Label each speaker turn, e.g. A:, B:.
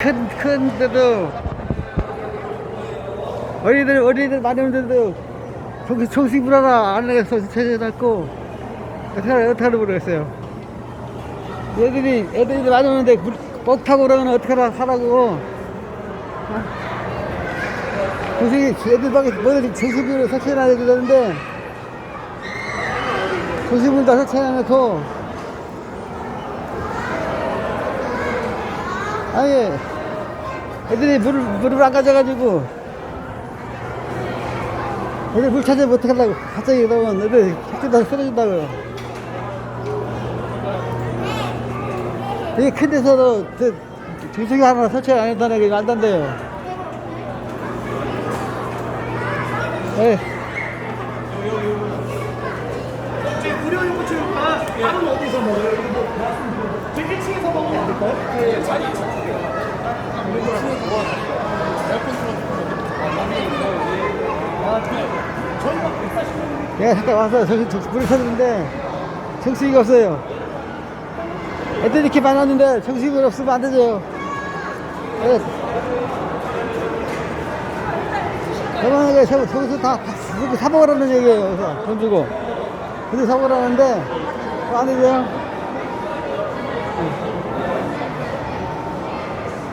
A: 큰, 큰 데도 어린이들, 어린이들 많이 오는데도 정식, 정식 불하나 안에서 체제해놨고 어떻게, 하- 어떻게 모르겠어요. 애들이, 애들이 많이 오는데 물- 버스 타고 그러면 어떻게 하라, 하라고. 정식이, 애들 밖에 뭐든 정식으로 설치해놔야 되는데 정식을 다 설치해놓고 아니 애들이 물을 물을 안 가져가지고 애들 물 찾으면 어떡하려고 갑자기 그러면 애들 학교다 쓰러진다고요 이게 큰 데서도 저 정식이 하나 설치 안 했다는 게 말도 안 돼요 예.
B: 지금 무료 유부초육과 밥은 어디서 먹어요? 뭐. 저 1층에서 먹으면 안 될까요? 네, 자리 저희가 140명
A: 내가 잠깐 와서 물을 찾는데 정식이 없어요. 애들이 이렇게 많았는데 정식이 없으면 안 되죠. 예. 저번에 저- 저기서 다, 다 이렇게 사먹으라는 얘기예요. 그래서 돈 주고. 근데 사먹으라는데 안 되죠.